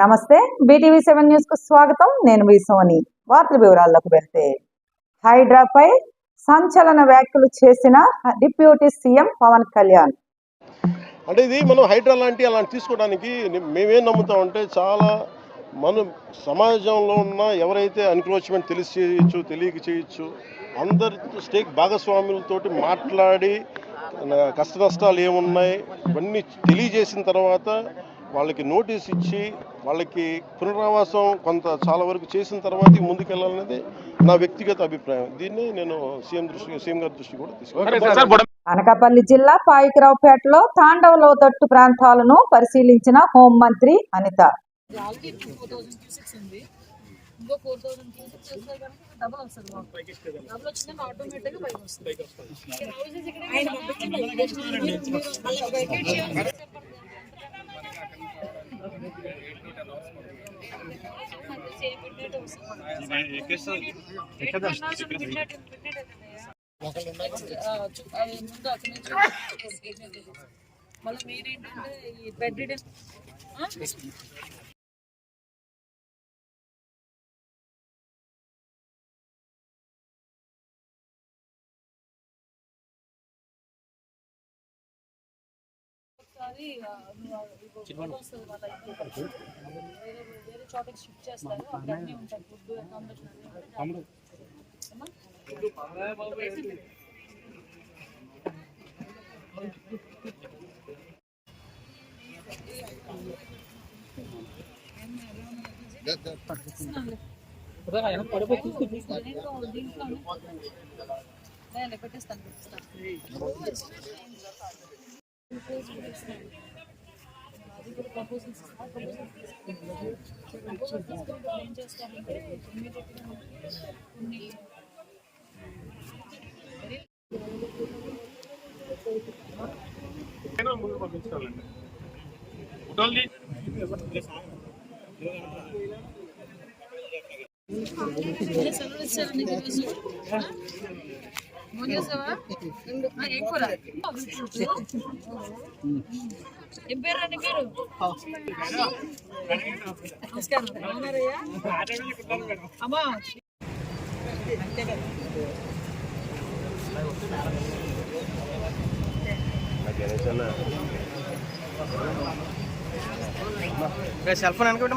నమస్తే. BTV seven న్యూస్కు స్వాగతం. నేను మీ సోని. వార్తల వివరాల్లోకి వెళ్తే హైడ్రాపై సంచలన వ్యాఖ్యలు చేసిన డిప్యూటీ సీఎం పవన్ కళ్యాణ్. అంటే ఇది మనం హైడ్రా లాంటి అలాంటి తీసుకోవడానికి ని- మేమేం నమ్ముతామంటే చాలా మనం సమాజంలో ఉన్న ఎవరైతే అన్క్రోచ్మెంట్ తెలిసి చేయొచ్చు తెలియక చేయొచ్చు అందరితో స్టేక్ భాగస్వాములతోటి మాట్లాడి కష్ట నష్టాలు ఏమున్నాయి ఇవన్నీ తెలియజేసిన తర్వాత వాళ్ళకి నోటీస్ ఇచ్చి వాళ్ళకి పునరావాసం కొంత చాలా వరకు చేసిన తర్వాత ముందుకెళ్ళాలనేది నా వ్యక్తిగత అభిప్రాయం. దీన్ని నేను సీఎం దృష్టి సీఎం గారి దృష్టి కూడా తీసుకున్నాను అనకాపల్లి జిల్లా పాయికరావుపేటలో తాండవ లోతట్టు ప్రాంతాలను పరిశీలించిన హోంమంత్రి అనిత. ఆల్రెడీ ఇప్పుడు ఫోర్ థౌసండ్ క్యూసెక్స్ ఉంది ఇంకో ఫోర్ థౌసండ్ క్యూసెక్స్ వస్తే కనుక డబుల్ వస్తుంది మాకు డబుల్ వచ్చిందంటే ఆటోమేటిక్గా పైకి వస్తుంది. మళ్ళీ మీరేంటంటే ఈ బెడ్ వస్తుంది. వేరే వేరే చోటకి షిఫ్ట్ చేస్తారు. అక్కడ అన్నీ ఉంటాయి. ఫుడ్ అకామిడేషన్ అన్నీ పెట్టేస్తాను అది కూడా ప్రపోజల్స్ ప్రపోజల్స్ తీసుకుంటే ఏం పేరు అండి మీరు నమస్కారం. బాగున్నారయ్యా అమ్మా సెల్ ఫోన్ జారిపోతా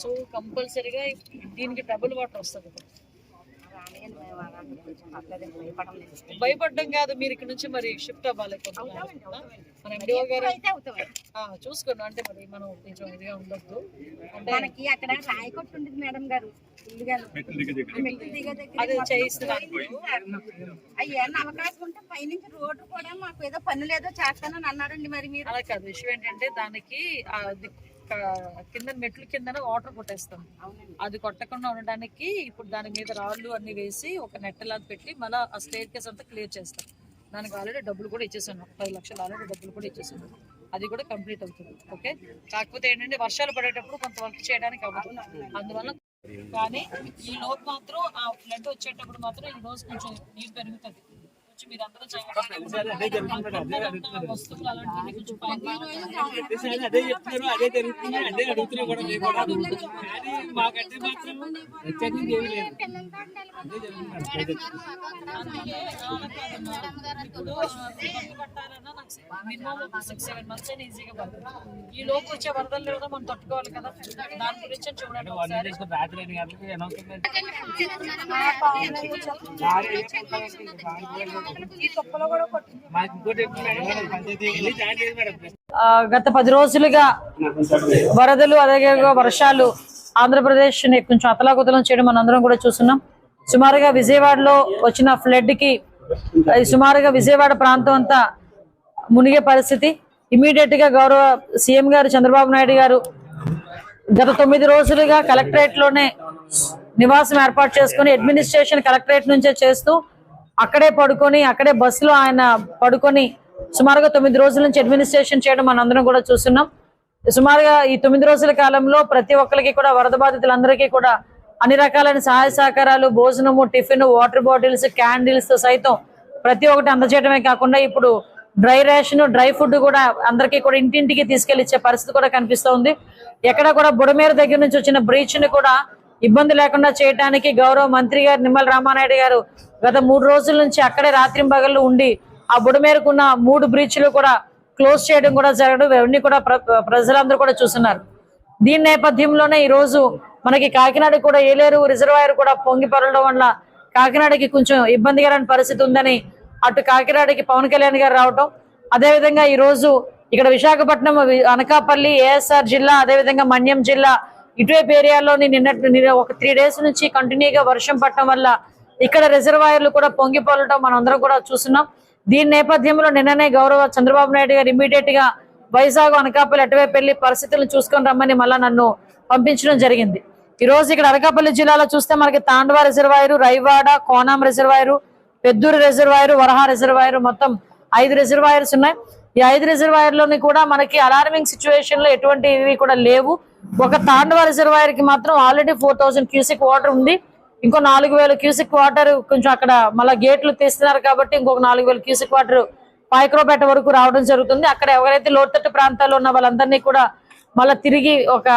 సో కంపల్సరీగా దీనికి డబుల్ వాటర్ వస్తుంది. భయపడడం కాదు మీరు ఇక్కడ నుంచి మరి షిఫ్ట్ అవ్వాలి కొంచెం. మన ఎండిఓ గారు ఆ, చూసుకోండి. అంటే మరి మనం కొంచెం ఇదిగా ఉండొద్దు. అంటే మనకి అక్కడ రాయకొట్టు ఉంటుంది మేడం గారు అయ్యేనా అవకాశం ఉంటే పైనుంచి రోడ్డు కూడా మాకు ఏదో పనులు ఏదో చేస్తానని అన్నారండి మరి మీరు. అలా కాదు. విషయం ఏంటంటే దానికి కింద మెట్లు కింద వాటర్ కొట్టేస్తాం. అది కొట్టకుండా ఉండడానికి ఇప్పుడు దాని మీద రాళ్ళు అన్ని వేసి ఒక నెట్టలా పెట్టి మళ్ళీ ఆ స్టేట్ కేస్ అంతా క్లియర్ చేస్తాం. దానికి ఆల్రెడీ డబ్బులు కూడా ఇచ్చేసాను. పది లక్షలు ఆల్రెడీ డబ్బులు కూడా ఇచ్చేసాను. అది కూడా కంప్లీట్ అవుతుంది. ఓకే? కాకపోతే ఏంటంటే వర్షాలు పడేటప్పుడు కొంత వర్క్ చేయడానికి అవ్వదు. అందువల్ల కానీ ఈ లోపు మాత్రం ఆ ఫ్లడ్ వచ్చేటప్పుడు మాత్రం ఈ రోజు కొంచెం నీరు పెరుగుతుంది. కొంచెం మీరు అందరూ జాగ్రత్తగా వస్తువులు అలాంటివన్నీ కొంచెం పైన అదే చెప్తున్నారు అదే జరుగుతుంది అదే అడుగుతున్నా కూడా మేము కూడా కానీ మాకంటే మాత్రం ప్రత్యేకంగా ఏమీ లేదు అదే జరుగుతుంది అందుకే ఆ కాదమ్మా. ఇప్పుడు ఇబ్బంది పట్టాలన్నా నాకు మినిమం సిక్స్ సెవెన్ మంత్స్ అయినా ఈజీగా పడుతుంది ఈ లోపు వచ్చే వరదలు కూడా మనం తట్టుకోవాలి కదా దాని గురించి చూడండి ఒకసారి డేస్ రాత్రి గత పది రోజులుగా వరదలు అదే వర్షాలు ఆంధ్రప్రదేశ్ని కొంచెం అతలాకుతలం చేయడం మనం అందరం కూడా చూస్తున్నాం. సుమారుగా విజయవాడలో వచ్చిన ఫ్లడ్కి సుమారుగా విజయవాడ ప్రాంతం అంతా మునిగే పరిస్థితి. ఇమీడియట్గా గౌరవ సీఎం గారు చంద్రబాబు నాయుడు గారు గత తొమ్మిది రోజులుగా కలెక్టరేట్లోనే నివాసం ఏర్పాటు చేసుకుని అడ్మినిస్ట్రేషన్ కలెక్టరేట్ నుంచే చేస్తూ అక్కడే పడుకొని అక్కడే బస్సులో ఆయన పడుకొని సుమారుగా తొమ్మిది రోజుల నుంచి అడ్మినిస్ట్రేషన్ చేయడం మనందరం కూడా చూస్తున్నాం. సుమారుగా ఈ తొమ్మిది రోజుల కాలంలో ప్రతి ఒక్కరికి కూడా వరద బాధితులందరికీ కూడా అన్ని రకాలైన సహాయ సహకారాలు భోజనము టిఫిన్ వాటర్ బాటిల్స్ క్యాండిల్స్తో సైతం ప్రతి ఒక్కటి అందజేయడమే కాకుండా ఇప్పుడు డ్రై రేషన్ డ్రై ఫుడ్ కూడా అందరికీ కూడా ఇంటింటికి తీసుకెళ్ళిచ్చే పరిస్థితి కూడా కనిపిస్తోంది ఎక్కడ కూడా బుడమేర దగ్గర నుంచి వచ్చిన బ్రీచ్ని కూడా ఇబ్బంది లేకుండా చేయడానికి గౌరవ మంత్రి గారు నిమ్మల రామానాయుడు గారు గత మూడు రోజుల నుంచి అక్కడే రాత్రింబగళ్ళు ఉండి ఆ బుడమేరుకున్న మూడు బ్రిడ్జ్లు కూడా క్లోజ్ చేయడం కూడా జరగడం ఇవన్నీ కూడా ప్ర- ప్రజలందరూ కూడా చూస్తున్నారు. దీని నేపథ్యంలోనే ఈ రోజు మనకి కాకినాడ కూడా ఏలేరు రిజర్వాయర్ కూడా పొంగి పొరలడం వల్ల కాకినాడకి కొంచెం ఇబ్బందికరమైన పరిస్థితి ఉందని అటు కాకినాడకి పవన్ కళ్యాణ్ గారు రావటం అదేవిధంగా ఈ రోజు ఇక్కడ విశాఖపట్నం అనకాపల్లి ఏఎస్ఆర్ జిల్లా అదేవిధంగా మన్యం జిల్లా ఇటువైపు ఏరియాలోని నిన్న ఒక త్రీ డేస్ నుంచి కంటిన్యూగా వర్షం పడటం వల్ల ఇక్కడ రిజర్వాయర్లు కూడా పొంగిపోలటం మనందరం మనం అందరం కూడా చూస్తున్నాం. దీని నేపథ్యంలో నిన్ననే గౌరవ చంద్రబాబు నాయుడు గారు ఇమీడియట్గా వైజాగ్ అనకాపల్లి అటువైపు వెళ్ళి పరిస్థితులను చూసుకొని రమ్మని మళ్ళా నన్ను పంపించడం జరిగింది. ఈ రోజు ఇక్కడ అనకాపల్లి జిల్లాలో చూస్తే మనకి Thandava reservoir Raiwada Konam reservoir Pedduru reservoir Varaha reservoir మొత్తం ఐదు రిజర్వాయర్స్ ఉన్నాయి. ఈ ఐదు రిజర్వాయర్లోని కూడా మనకి అలార్మింగ్ సిచ్యువేషన్లో ఎటువంటి ఇవి కూడా లేవు. ఒక తాండవ రిజర్వాయర్కి మాత్రం already four thousand cusec water ఉంది. ఇంకో నాలుగు వేల క్యూసిక్ వాటర్ కొంచెం అక్కడ మళ్ళీ గేట్లు తీస్తున్నారు కాబట్టి ఇంకొక నాలుగు వేల క్యూసిక్ వాటర్ పాయక్రోపేట వరకు రావడం జరుగుతుంది. అక్కడ ఎవరైతే లోతట్టు ప్రాంతాల్లో ఉన్న వాళ్ళందరినీ కూడా మళ్ళీ తిరిగి ఒక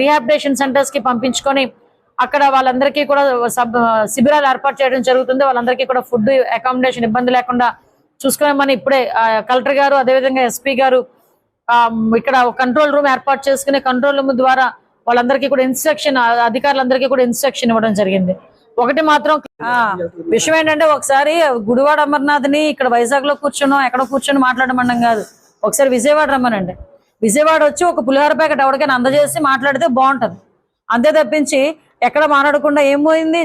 రీహాబిటేషన్ సెంటర్స్కి పంపించుకొని అక్కడ వాళ్ళందరికీ కూడా సబ్ శిబిరాలు ఏర్పాటు చేయడం జరుగుతుంది. వాళ్ళందరికీ కూడా ఫుడ్ అకామిడేషన్ ఇబ్బంది లేకుండా చూసుకోమని ఇప్పుడే కలెక్టర్ గారు అదేవిధంగా ఎస్పీ గారు ఆ, ఇక్కడ కంట్రోల్ రూమ్ ఏర్పాటు చేసుకునే కంట్రోల్ రూమ్ ద్వారా వాళ్ళందరికీ కూడా ఇన్స్ట్రక్షన్ అధికారులందరికీ కూడా ఇన్స్ట్రక్షన్ ఇవ్వడం జరిగింది. ఒకటి మాత్రం ఆ, విషయం ఏంటంటే ఒకసారి గుడివాడ అమర్నాథ్ని ఇక్కడ వైజాగ్లో కూర్చున్నాం ఎక్కడ కూర్చొని మాట్లాడమన్నాం కాదు. ఒకసారి విజయవాడ రమ్మనండి. విజయవాడ వచ్చి ఒక పులిహోర ప్యాకెట్ ఎవరికైనా అందజేసి మాట్లాడితే బాగుంటది. అంతే తప్పించి ఎక్కడ మాట్లాడకుండా ఏం పోయింది?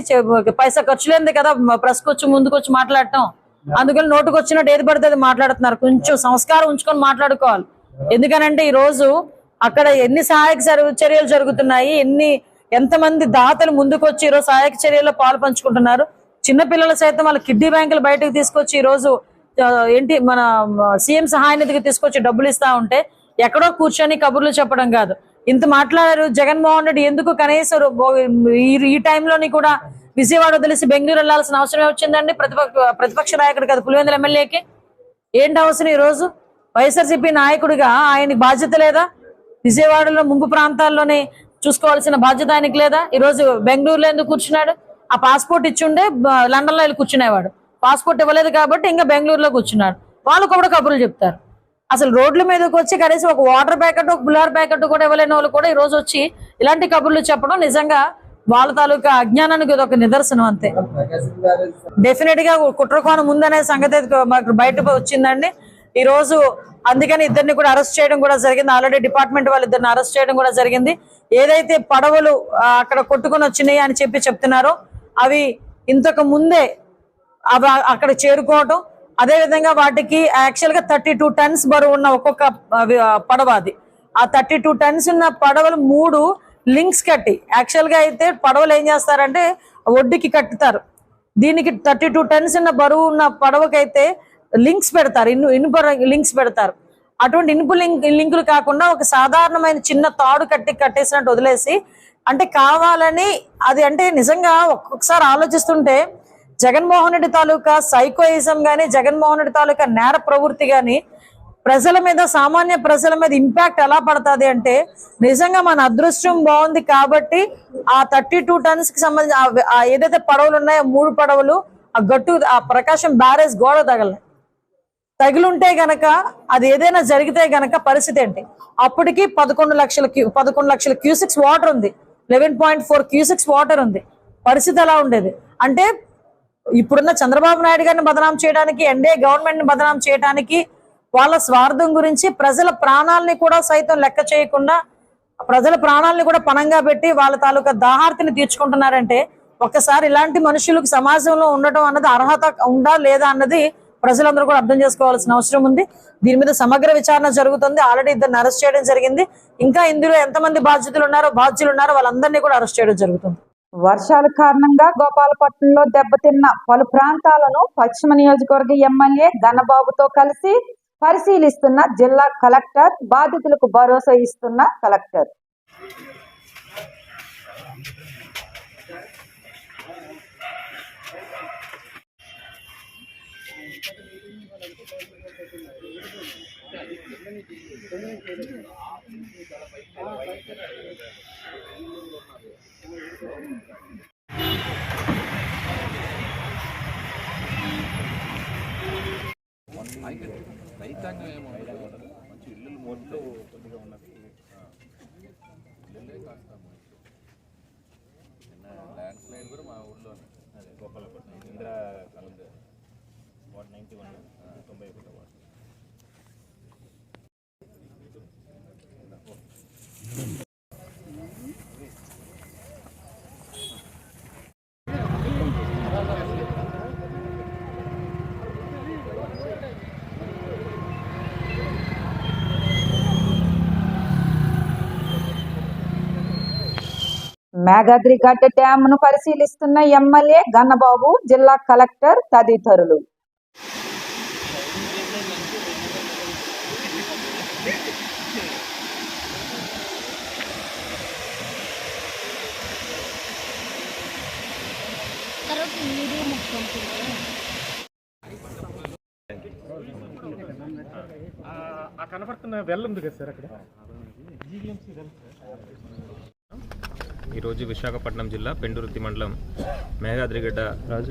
పైసా ఖర్చు లేనిది కదా ప్రెస్ వచ్చి ముందుకు వచ్చి మాట్లాడటం. అందుకని నోటుకు వచ్చినట్టు ఏది పడితే అది మాట్లాడుతున్నారు. కొంచెం సంస్కారం ఉంచుకొని మాట్లాడుకోవాలి. ఎందుకనంటే ఈ రోజు అక్కడ ఎన్ని సహాయక చర్య- చర్యలు జరుగుతున్నాయి ఎన్ని ఎంతమంది దాతలు ముందుకు వచ్చి ఈరోజు సహాయక చర్యల్లో పాలు పంచుకుంటున్నారు. చిన్నపిల్లల సైతం వాళ్ళ కిడ్నీ బ్యాంకులు బయటకు తీసుకొచ్చి ఈ రోజు ఏంటి మన సీఎం సహాయ నిధికి తీసుకొచ్చి డబ్బులు ఇస్తా ఉంటే ఎక్కడో కూర్చొని కబుర్లు చెప్పడం కాదు. ఇంత మాట్లాడారు జగన్మోహన్ రెడ్డి ఎందుకు కనీసం ఈ ఈ టైంలోని కూడా విజయవాడ వదిలేసి బెంగళూరు వెళ్ళాల్సిన అవసరమే వచ్చిందండి. ప్రతిపక్ష ప్రతిపక్ష నాయకుడు కదా పులివెందుల ఎమ్మెల్యేకి. ఏంటి అవసరం ఈ రోజు? వైఎస్ఆర్సీపీ నాయకుడిగా ఆయనకి బాధ్యత లేదా? విజయవాడలో ముంపు ప్రాంతాల్లోనే చూసుకోవాల్సిన బాధ్యత ఆయనకి లేదా? ఈ రోజు బెంగళూరులో ఎందుకు కూర్చున్నాడు? ఆ పాస్పోర్ట్ ఇచ్చిండే లండన్లో వెళ్ళి కూర్చునేవాడు. పాస్పోర్ట్ ఇవ్వలేదు కాబట్టి ఇంకా బెంగళూరులో కూర్చున్నాడు. వాళ్ళు కూడా కబుర్లు చెప్తారు. అసలు రోడ్ల మీదకి వచ్చి కనీసం ఒక వాటర్ ప్యాకెట్ ఒక బులార్ ప్యాకెట్ కూడా ఇవ్వలేని వాళ్ళు కూడా ఈరోజు వచ్చి ఇలాంటి కబుర్లు చెప్పడం నిజంగా వాళ్ళ తాలూకా అజ్ఞానానికి ఇది ఒక నిదర్శనం అంతే. డెఫినెట్గా కుట్రకోణం ఉందనే సంగతి మాకు బయట వచ్చిందండి. ఈ రోజు అందుకని ఇద్దరిని కూడా అరెస్ట్ చేయడం కూడా జరిగింది. ఆల్రెడీ డిపార్ట్మెంట్ వాళ్ళు ఇద్దరిని అరెస్ట్ చేయడం కూడా జరిగింది. ఏదైతే పడవలు అక్కడ కొట్టుకొని వచ్చినాయి అని చెప్పి చెప్తున్నారో అవి ఇంతకు ముందే అవి అక్కడ చేరుకోవటం అదే విధంగా వాటికి యాక్చువల్గా థర్టీ టూ టన్స్ బరువు ఉన్న ఒక్కొక్క అవి, పడవ అది. ఆ థర్టీ టూ టన్స్ ఉన్న పడవలు మూడు లింక్స్ కట్టి. యాక్చువల్గా అయితే పడవలు ఏం చేస్తారంటే ఒడ్డుకి కట్టుతారు. దీనికి థర్టీ టూ టన్స్ ఉన్న బరువు ఉన్న పడవకైతే లింక్స్ పెడతారు. ఇను ఇనుప లింక్స్ పెడతారు. అటువంటి ఇనుపు లింక్ లింకులు కాకుండా ఒక సాధారణమైన చిన్న తాడు కట్టి కట్టేసినట్టు వదిలేసి అంటే కావాలని అది అంటే నిజంగా ఒక్కొక్కసారి ఆలోచిస్తుంటే జగన్మోహన్ రెడ్డి తాలూకా సైకోయిజం కానీ జగన్మోహన్ రెడ్డి తాలూకా నేర ప్రవృత్తి కానీ ప్రజల మీద సామాన్య ప్రజల మీద ఇంపాక్ట్ ఎలా పడుతుంది అంటే నిజంగా మన అదృష్టం బాగుంది కాబట్టి ఆ థర్టీ టూ టన్స్కి సంబంధించి ఏదైతే పడవలు ఉన్నాయో మూడు పడవలు ఆ గట్టు ఆ ప్రకాశం బ్యారేజ్ గోడ తగలే. తగిలుంటే గనక అది ఏదైనా జరిగితే గనక పరిస్థితి ఏంటి? అప్పటికి పదకొండు లక్షల క్యూ పదకొండు లక్షల క్యూసిక్స్ వాటర్ ఉంది. Eleven point four cusecs water ఉంది. పరిస్థితి ఎలా ఉండేది? అంటే ఇప్పుడున్న చంద్రబాబు నాయుడు గారిని బదనాం చేయడానికి ఎన్డీఏ గవర్నమెంట్ని బదనాం చేయడానికి వాళ్ళ స్వార్థం గురించి ప్రజల ప్రాణాలని కూడా సైతం లెక్క చేయకుండా ప్రజల ప్రాణాలని కూడా పణంగా పెట్టి వాళ్ళ తాలూకా దాహార్తిని తీర్చుకుంటున్నారంటే ఒక్కసారి ఇలాంటి మనుషులకు సమాజంలో ఉండటం అన్నది అర్హత ఉందా లేదా అన్నది ప్రజలందరూ కూడా అర్థం చేసుకోవాల్సిన అవసరం ఉంది. దీని మీద సమగ్ర విచారణ జరుగుతుంది. ఆల్రెడీ ఇద్దరిని అరెస్ట్ చేయడం జరిగింది. ఇంకా ఇందులో ఎంతమంది బాధ్యతలు ఉన్నారో బాధ్యులు ఉన్నారో వాళ్ళందరినీ కూడా అరెస్ట్ చేయడం జరుగుతుంది. వర్షాల కారణంగా గోపాలపట్నంలో దెబ్బతిన్న పలు ప్రాంతాలను పశ్చిమ నియోజకవర్గ ఎమ్మెల్యే గన్నబాబుతో కలిసి పరిశీలిస్తున్న జిల్లా కలెక్టర్ బాధితులకు భరోసా ఇస్తున్న కలెక్టర్. రైతాంగం ఏమో మంచి ఇల్లు మొదలు కొద్దిగా ఉన్నది మేఘాద్రి గడ్డ డ్యామ్ను పరిశీలిస్తున్న ఎమ్మెల్యే గన్నబాబు జిల్లా కలెక్టర్ తదితరులు ఆ కనపడుతున్న వెల్ ఉంది కదా సార్ అక్కడ ఈరోజు విశాఖపట్నం జిల్లా పెండురుత్తి మండలం మేఘాద్రిగడ్డ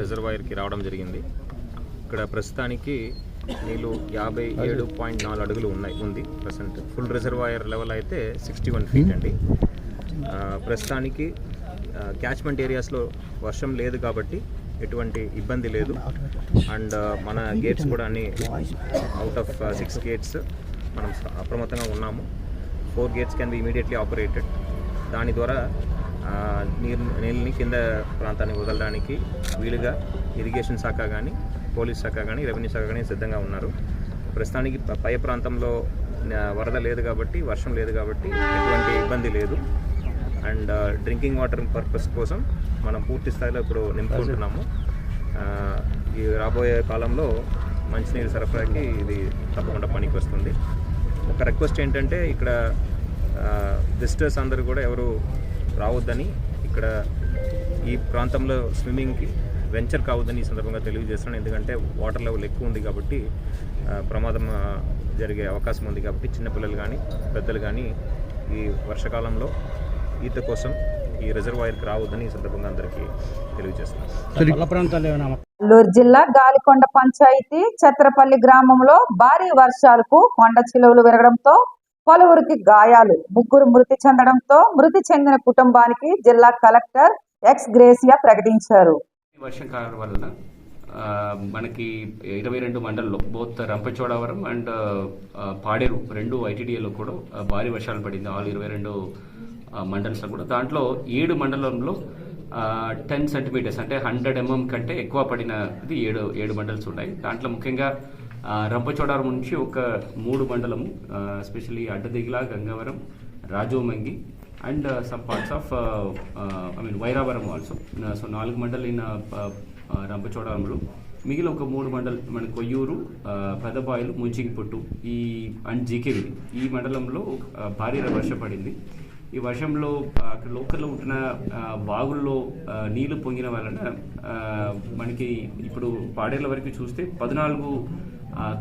రిజర్వాయర్కి రావడం జరిగింది. ఇక్కడ ప్రస్తుతానికి నీళ్ళు యాభై ఏడు పాయింట్ నాలుగు అడుగులు ఉన్నాయి ఉంది. ప్రజెంట్ ఫుల్ రిజర్వాయర్ లెవెల్ అయితే సిక్స్టీ వన్ ఫీట్ అండి. ప్రస్తుతానికి క్యాచ్మెంట్ ఏరియాస్లో వర్షం లేదు కాబట్టి ఎటువంటి ఇబ్బంది లేదు. అండ్ మన గేట్స్ కూడా అన్ని అవుట్ ఆఫ్ సిక్స్ గేట్స్ మనం అప్రమత్తంగా ఉన్నాము. Four gates can be immediately operated దాని ద్వారా నీరు నీళ్ళని కింద ప్రాంతానికి వదలడానికి వీలుగా ఇరిగేషన్ శాఖ కానీ పోలీస్ శాఖ కానీ రెవెన్యూ శాఖ కానీ సిద్ధంగా ఉన్నారు. ప్రస్తుతానికి పై ప్రాంతంలో వరద లేదు కాబట్టి వర్షం లేదు కాబట్టి ఎటువంటి ఇబ్బంది లేదు. అండ్ డ్రింకింగ్ వాటర్ పర్పస్ కోసం మనం పూర్తి స్థాయిలో ఇప్పుడు నింపుకుంటున్నాము. ఈ రాబోయే కాలంలో మంచినీరు సరఫరాకి ఇది తప్పకుండా పనికి వస్తుంది ఒక రిక్వెస్ట్ ఏంటంటే ఇక్కడ విజిటర్స్ అందరూ కూడా ఎవరు రావద్దని ఇక్కడ ఈ ప్రాంతంలో స్విమ్మింగ్కి వెంచర్ కావద్దని ఈ సందర్భంగా తెలియజేస్తున్నాను. ఎందుకంటే వాటర్ లెవెల్ ఎక్కువ ఉంది కాబట్టి ప్రమాదం జరిగే అవకాశం ఉంది కాబట్టి చిన్నపిల్లలు కానీ పెద్దలు కానీ ఈ వర్షాకాలంలో ఈత కోసం ఈ రిజర్వాయర్కి రావద్దని ఈ సందర్భంగా అందరికీ తెలియజేస్తున్నాను. నెల్లూరు జిల్లా గాలికొండ పంచాయతీ ఛత్రపల్లి గ్రామంలో భారీ వర్షాలకు కొండ చిలువలు విరగడంతో పలువురికి గాయాలు. ముగ్గురు మృతి చెందడంతో మృతి చెందిన కుటుంబానికి జిల్లా కలెక్టర్ ఎక్స్ గ్రేసియా ప్రకటించారు. వర్షం కాలం వలన మనకి ఇరవై రెండు మండలంలో బోత్ రంపచోడవరం అండ్ పాడేరు రెండు ఐటీడీఏలో కూడా భారీ వర్షాలు పడింది. ఆల్ ఇరవై రెండు మండల్స్లో కూడా. దాంట్లో ఏడు మండలంలో టెన్ సెంటీమీటర్స్ అంటే హండ్రెడ్ ఎంఎం కంటే ఎక్కువ పడినది ఏడు ఏడు మండల్స్ ఉన్నాయి. దాంట్లో ముఖ్యంగా రంపచోడవరం నుంచి ఒక మూడు మండలము especially Addateegala Gangavaram Rajavommangi and some parts of I mean Vairavaram also so నాలుగు మండల్ ఇన్ రంపచోడవరంలో మిగిలిన ఒక మూడు మండల మన కొయ్యూరు పెదబాయిలు ముంచింగిపుట్టు ఈ అండ్ జీకేవి ఈ మండలంలో భారీ వర్షం పడింది. ఈ వర్షంలో అక్కడ లోకల్లో ఉంటున్న బాగుల్లో వాగుల్లో నీళ్ళు పొంగిన వలన మనకి ఇప్పుడు పాడేళ్ళ వరకు చూస్తే పద్నాలుగు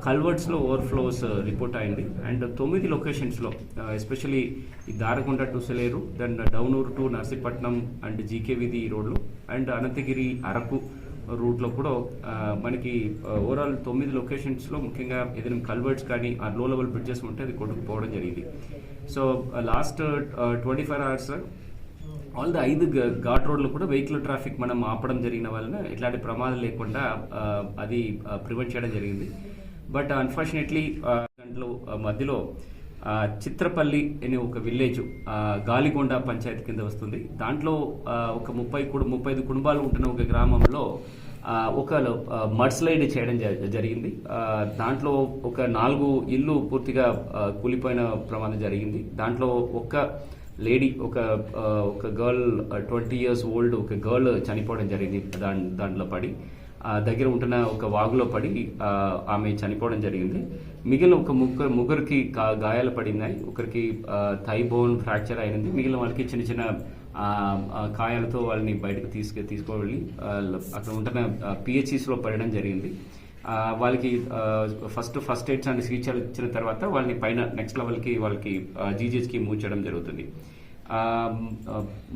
కల్వర్ట్స్లో ఓవర్ఫ్లోస్ uh, రిపోర్ట్ అయింది. అండ్ తొమ్మిది లొకేషన్స్లో uh, ఎస్పెషలీ ఈ Darakonda to Sileru then Downuru to Narsipatnam and GK Veedhi రోడ్లు అండ్ అనంతగిరి అరకు రూట్లో కూడా uh, మనకి ఓవరాల్ తొమ్మిది లొకేషన్స్లో ముఖ్యంగా ఏదైనా కల్వర్ట్స్ కానీ ఆ లో లెవెల్ బ్రిడ్జెస్ ఉంటే అది కొట్టుకుపోవడం జరిగింది. So last twenty four hours all the ఐదు ఘాట్ రోడ్లు కూడా వెహికల్ ట్రాఫిక్ మనం ఆపడం జరిగిన వలన ఎట్లాంటి ప్రమాదం లేకుండా అది ప్రివెంట్ చేయడం జరిగింది. బట్ అన్ఫార్చునేట్లీ దాంట్లో మధ్యలో చిత్రపల్లి అనే ఒక విలేజ్ గాలిగొండ పంచాయతీ కింద వస్తుంది. దాంట్లో ఒక ముప్పై కుడు ముప్పై ఐదు కుటుంబాలు ఉంటున్న ఒక గ్రామంలో ఒక మడ్ స్లైడ్ చేయడం జరిగింది. దాంట్లో ఒక నాలుగు ఇల్లు పూర్తిగా కూలిపోయిన ప్రమాదం జరిగింది. దాంట్లో ఒక్క లేడీ ఒక ఒక గర్ల్ ట్వంటీ ఇయర్స్ ఓల్డ్ ఒక గర్ల్ చనిపోవడం జరిగింది. దాని దాంట్లో పడి. దగ్గర ఉంటున్న ఒక వాగులో పడి ఆమె చనిపోవడం జరిగింది. మిగిలిన ఒక ముగ్గురు ముగ్గురికి గాయాలు పడినాయి. ఒకరికి థై బోన్ ఫ్రాక్చర్ అయినది. మిగిలిన వాళ్ళకి చిన్న చిన్న కాయాలతో వాళ్ళని బయటకు తీసుకు తీసుకువెళ్ళి అక్కడ ఉంటున్న పిహెచ్సిస్లో పడడం జరిగింది. వాళ్ళకి first first aids and speech ఇచ్చిన తర్వాత వాళ్ళని పైన నెక్స్ట్ లెవెల్కి వాళ్ళకి జీజీఎస్కి మూవ్ చేయడం జరుగుతుంది.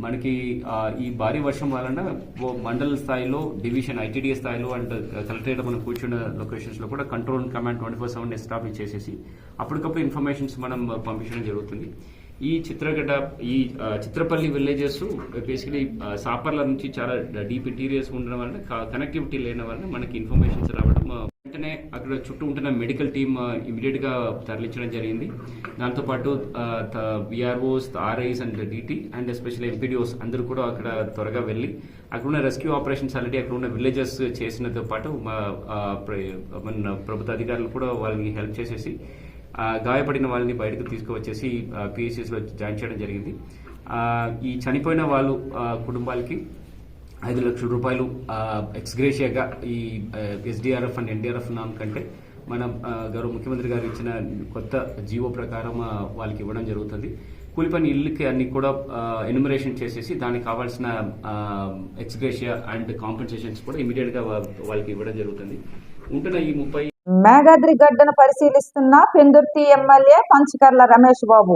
మనకి ఈ భారీ వర్షం వలన ఓ మండల స్థాయిలో డివిజన్ ఐటీడీఏ స్థాయిలో అండ్ కలెక్టరేట్ మనం కూర్చున్న లొకేషన్స్లో కూడా control command twenty four seven establish చేసేసి అప్పటికప్పుడు ఇన్ఫర్మేషన్స్ మనం పంపించడం జరుగుతుంది. ఈ చిత్రగడ్డ ఈ చిత్రపల్లి విలేజెస్ బేసికలీ సాపర్ల నుంచి చాలా డీప్ ఇంటీరియర్స్ ఉండడం వలన కనెక్టివిటీ లేని వలన మనకి ఇన్ఫర్మేషన్స్ రావడం వెంటనే అక్కడ చుట్టూ ఉంటున్న మెడికల్ టీమ్ ఇమీడియట్గా తరలించడం జరిగింది. దాంతోపాటు VROs RIs and DT and especially MPDOs అందరూ కూడా అక్కడ త్వరగా వెళ్ళి అక్కడ ఉన్న రెస్క్యూ ఆపరేషన్స్ ఆల్రెడీ అక్కడ ఉన్న విలేజెస్ చేసినతో పాటు మా మన ప్రభుత్వ అధికారులు కూడా వాళ్ళకి హెల్ప్ చేసేసి గాయపడిన వాళ్ళని బయటకు తీసుకువచ్చేసి పిఎస్సిస్లో జాయిన్ చేయడం జరిగింది. ఈ చనిపోయిన వాళ్ళు కుటుంబాలకి ఐదు లక్షల రూపాయలు ఎక్స్గ్రేషియాగా ఈ ఎస్డిఆర్ఎఫ్ అండ్ ఎన్డీఆర్ఎఫ్ నామ్ కంటే మన గౌరవ ముఖ్యమంత్రి గారు ఇచ్చిన కొత్త జీవో ప్రకారం వాళ్ళకి ఇవ్వడం జరుగుతుంది. కూలిపని ఇల్లుకి అన్ని కూడా ఎన్యుమరేషన్ చేసేసి దానికి కావాల్సిన ఎక్స్గ్రేషియా అండ్ కాంపెన్సేషన్స్ కూడా ఇమీడియట్గా వాళ్ళకి ఇవ్వడం జరుగుతుంది. ఉంటున్న ఈ ముప్పై మేఘాద్రి గడ్డను పరిశీలిస్తున్న పెందుర్తి ఎమ్మెల్యే పంచకర్ల రమేష్ బాబు.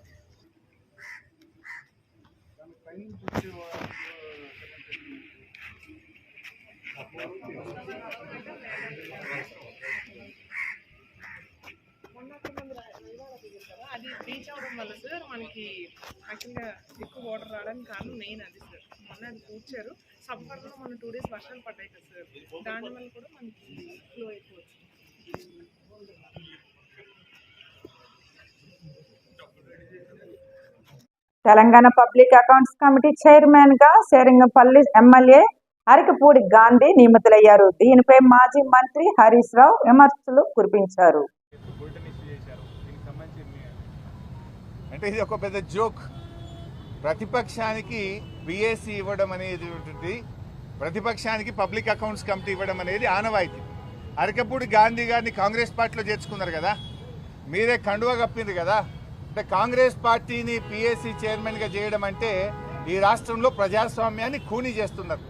అది రీచ్ అవడం వల్ల సార్ మనకి యాక్చువల్గా ఎక్కువ వాటర్ రావడానికి కారణం మెయిన్ అది సార్ మొన్న అది కూర్చారు సమ్మర్లో మన టూ డేస్ వర్షాలు పడ్డాయి కదా సార్ దాని వల్ల కూడా మనకి ఫ్లో అయిపోవచ్చు తెలంగాణ పబ్లిక్ అకౌంట్స్ కమిటీ చైర్మన్గా ఎమ్మెల్యే అరకపూడి గాంధీ నియమితులయ్యారు. దీనిపై మాజీ మంత్రి హరీష్ రావు విమర్శలు కురిపించారు. అంటే ఇది ఒక పెద్ద జోక్. ప్రతిపక్షానికి బిఎస్సి ఇవ్వడం అనేది ఉంటుంది ప్రతిపక్షానికి పబ్లిక్ అకౌంట్స్ కమిటీ ఇవ్వడం అనేది ఆనవాయితీ. అరకపూడి గాంధీ గారిని కాంగ్రెస్ పార్టీలో చేర్చుకున్నారు కదా. మీరే కండువా కప్పింది కదా. అంటే కాంగ్రెస్ పార్టీని పిఎస్సి చైర్మన్గా చేయడం అంటే ఈ రాష్ట్రంలో ప్రజాస్వామ్యాన్ని ఖూనీ చేస్తున్నారు.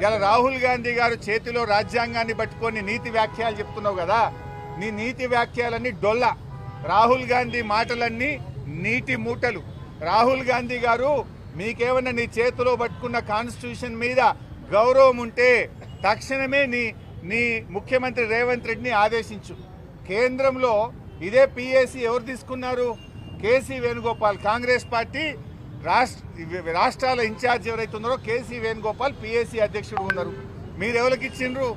ఇలా రాహుల్ గాంధీ గారు చేతిలో రాజ్యాంగాన్ని పట్టుకొని నీతి వ్యాఖ్యలు చెప్తున్నావు కదా నీ నీతి వ్యాఖ్యలన్నీ డొల్ల. రాహుల్ గాంధీ మాటలన్నీ నీటి మూటలు. రాహుల్ గాంధీ గారు మీకేమన్నా నీ చేతిలో పట్టుకున్న కాన్స్టిట్యూషన్ మీద గౌరవం ఉంటే తక్షణమే నీ నీ ముఖ్యమంత్రి రేవంత్ రెడ్డిని ఆదేశించు. కేంద్రంలో ఇదే పిఎస్సి ఎవరు తీసుకున్నారు? కేసీ వేణుగోపాల్ కాంగ్రెస్ పార్టీ రాష్ట్ర రాష్ట్రాల ఇన్ఛార్జ్ ఎవరైతే ఉన్నారో కేసీ వేణుగోపాల్ పిఎస్సి అధ్యక్షుడు ఉన్నారు. మీరు ఎవరికి ఇచ్చిండ్రు?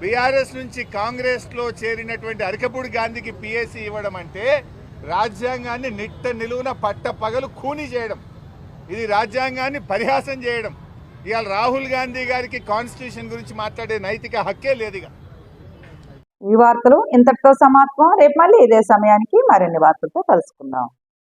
బీఆర్ఎస్ నుంచి కాంగ్రెస్లో చేరినటువంటి అరికపూడి గాంధీకి పిఎస్సి ఇవ్వడం అంటే రాజ్యాంగాన్ని నిట్ట నిలువున పట్ట పగలు కూని చేయడం. ఇది రాజ్యాంగాన్ని పరిహాసం చేయడం. ఇవాళ రాహుల్ గాంధీ గారికి కాన్స్టిట్యూషన్ గురించి మాట్లాడే నైతిక హక్కే లేదు ఈ వార్తలు ఇంతటితో సమాప్తం. రేపు మళ్ళీ ఇదే సమయానికి మరిన్ని వార్తలతో కలుసుకుందాం.